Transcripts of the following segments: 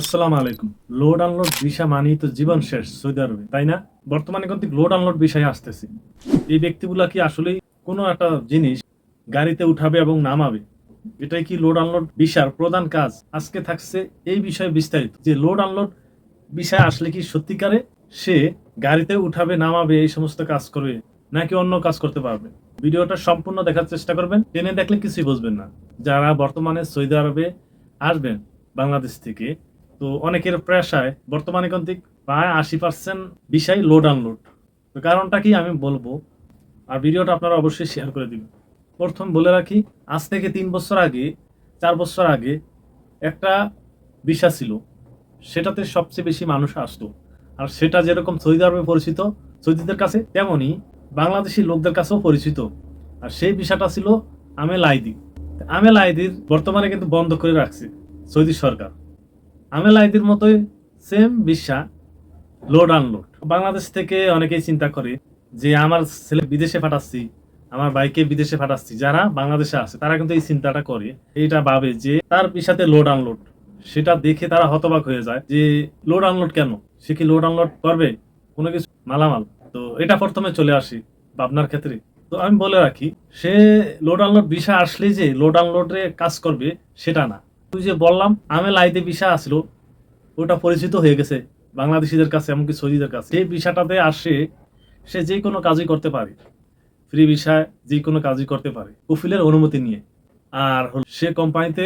আসসালামু আলাইকুম। Load unload visa মানেই তো জীবন শেষ সৌদি আরবে, তাই না? বর্তমানে কিন্তু লোড আনলোড বিষয়ে আসতেছে। এই ব্যক্তিগুলা কি আসলেই কোনো একটা জিনিস গাড়িতে উঠাবে এবং নামাবে? এটাই কি লোড আনলোড ভিসার প্রধান কাজ? আজকে থাকছে এই বিষয়ে বিস্তারিত। যে লোড আনলোড বিষয় আসলে কি সত্যিকারে সে গাড়িতে উঠাবে, নামাবে, এই সমস্ত কাজ করবে, নাকি অন্য কাজ করতে পারবে? ভিডিওটা সম্পূর্ণ দেখার চেষ্টা করবেন। টেনে দেখলে কিছুই বুঝবেন না। যারা বর্তমানে সৌদি আরবে আসবেন, বাংলাদেশ থেকে তো অনেকের প্রেশায় বর্তমানে কিন্তু প্রায় আশি পার্সেন্ট বিষয় লোড আনলোড তো কারণটা কি আমি বলব? আর ভিডিওটা আপনারা অবশ্যই শেয়ার করে দিবেন। প্রথম বলে রাখি, আজ থেকে তিন বছর আগে, চার বছর আগে একটা বিষা ছিল, সেটাতে সবচেয়ে বেশি মানুষ আসতো। আর সেটা যেরকম সৌদি আরবে পরিচিত, সৌদিদের কাছে তেমনই বাংলাদেশি লোকদের কাছেও পরিচিত। আর সেই বিষয়টা ছিল আমেল আইদি। আমেল আইদির বর্তমানে কিন্তু বন্ধ করে রাখছে সৌদি সরকার। আমেল আইদির মতোই সেম বিশ্বা লোড আনলোড বাংলাদেশ থেকে অনেকেই চিন্তা করে যে আমার ছেলে বিদেশে পাঠাচ্ছি, আমার বাইকে বিদেশে পাঠাচ্ছি, যারা বাংলাদেশে আছে, তারা কিন্তু এই চিন্তাটা করে। এইটা ভাবে যে তার বিষাতে লোড আনলোড সেটা দেখে তারা হতবাক হয়ে যায় যে লোড আনলোড কেন? সে কি লোড আনলোড করবে? কোনো কিছু মালামাল। তো এটা প্রথমে চলে আসি আপনার ক্ষেত্রে। তো আমি বলে রাখি, সে লোড আনলোড বিষয় আসলেই যে লোড আনলোডে কাজ করবে, সেটা না। তুই যে বললাম আমেল আইতে বিষয় আসলো, ওটা পরিচিত হয়ে গেছে, বাংলাদেশিদের কাছে, এমনকি সৌদিদের কাছে। সেই বিষয়টাতে আসে, সে যে কোনো কাজই করতে পারে। ফ্রি বিষয় যে কোনো কাজই করতে পারে কফিলের অনুমতি নিয়ে। আর সে কোম্পানিতে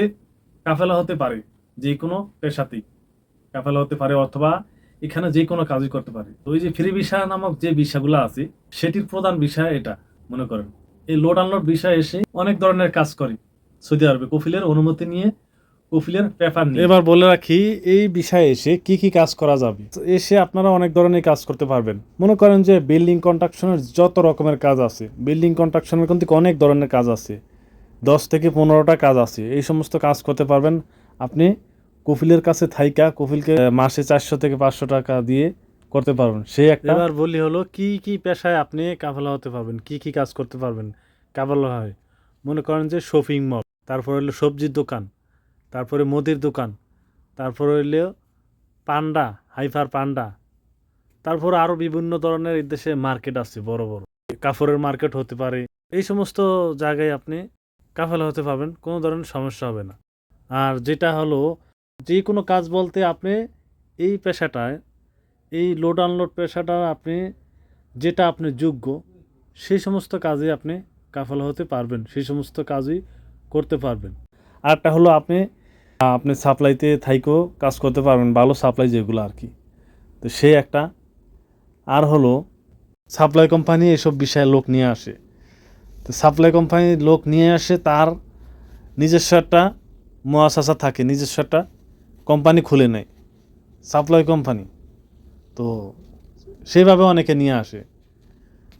কাফেলা হতে পারে, যে কোনো পেশাতেই। কাফেলা হতে পারে অথবা এখানে যে কোনো কাজই করতে পারে। তো ওই যে ফ্রি ভিসা নামক যে ভিসাগুলো আছে, সেটির প্রধান বিষয় এটা, মনে করেন। এই লোড আনলোড বিষয় এসে অনেক ধরনের কাজ করে সৌদি আরবে। কফিলের অনুমতি নিয়ে কফিলের পেপার নিয়ে। এবার বলে রাখি এই বিষয়ে এসে কি কি কাজ করা যাবে? এসে আপনারা অনেক ধরনের কাজ করতে পারবেন। মনে করেন যে বিল্ডিং কন্ট্রাকশনের যত রকমের কাজ আছে বিল্ডিং কন্ট্রাকশনের কিন্তু অনেক ধরনের কাজ আছে। দশ থেকে পনেরোটা কাজ আছে। এই সমস্ত কাজ করতে পারবেন। আপনি কফিলের কাছে থাইকা কফিলকে মাসে চারশো থেকে পাঁচশো টাকা দিয়ে করতে পারবেন। সে একটা এবার বলি হলো কি কি পেশায় আপনি কাফেলা হতে পারবেন? কি কি কাজ করতে পারবেন? কাফেলা হয়। মনে করেন যে শপিং মল তারপর হলো সবজির দোকান। তারপরে মুদির দোকান, তারপর হইল পান্ডা, হাইফার পান্ডা, তারপর আরও বিভিন্ন ধরনের এই দেশে মার্কেট আছে বড় বড়। কাপড়ের মার্কেট হতে পারে, এই সমস্ত জায়গায় আপনি কাফেলা হতে পারবেন, কোনো ধরনের সমস্যা হবে না। আর যেটা হলো, যে কোনো কাজ বলতে আপনি এই পেশাটায়, এই লোড আনলোড পেশাটা আপনি, যেটা আপনি যোগ্য, সেই সমস্ত কাজে আপনি কাফেলা হতে পারবেন, সেই সমস্ত কাজই করতে পারবেন। আরেকটা হলো আপনি আপনি সাপ্লাইতে থাইকেও কাজ করতে পারবেন, ভালো সাপ্লাই যেগুলো আর কি। তো সে একটা। আর হলো, সাপ্লাই কোম্পানি এসব বিষয়ে লোক নিয়ে আসে। তো সাপ্লাই কোম্পানি লোক নিয়ে আসে, তার নিজস্ব একটা মহাশাসা থাকে, নিজস্ব একটা কোম্পানি খুলে নেয়, সাপ্লাই কোম্পানি। তো সেইভাবে অনেকে নিয়ে আসে।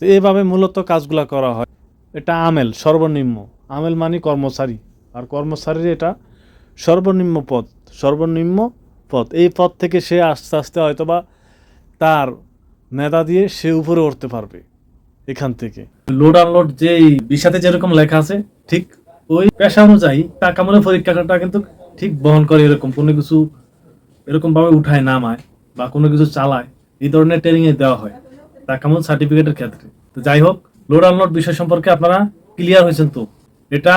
তো এইভাবে মূলত কাজগুলো করা হয়। এটা আমেল, সর্বনিম্ন। আমেল মানে কর্মচারী। আর কর্মচারীর এটা সর্বনিম্ন পথ সর্বনিম্ন পথ। এই পথ থেকে সে আস্তে আস্তে হয়তোবা তার মেধা দিয়ে সে উপরে উঠতে পারবে এখান থেকে। লোড আনলোড যে বিষাতে যেরকম লেখা আছে, ঠিক ওই পেশা অনুযায়ী টাকা মূল্য পরীক্ষাটা কিন্তু ঠিক বহন করে এরকম। কোনো কিছু এরকম ভাবে উঠায়, নামায় বা কোনো কিছু চালায়, এই ধরনের ট্রেনিং এ দেওয়া হয় টাকা মূল সার্টিফিকেটের ক্ষেত্রে। তো যাই হোক লোড আনলোড বিষয় সম্পর্কে আপনারা ক্লিয়ার হয়েছেন তো। এটা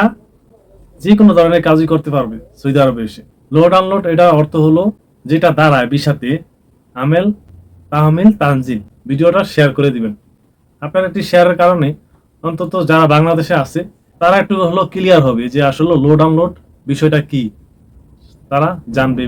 যে কোনো ধরনের কাজই করতে পারবে সৌদি আরবে এসে। লোড আনলোড এটা অর্থ হলো যেটা দাঁড়ায় বিশাতে আমেল, তাহমিল, তানজিল। ভিডিওটা শেয়ার করে দিবেন। আপনার একটি শেয়ারের কারণে অন্তত যারা বাংলাদেশে আছে, তারা একটু হলো ক্লিয়ার হবে যে আসলে লোড আনলোড বিষয়টা কি। তারা জানবে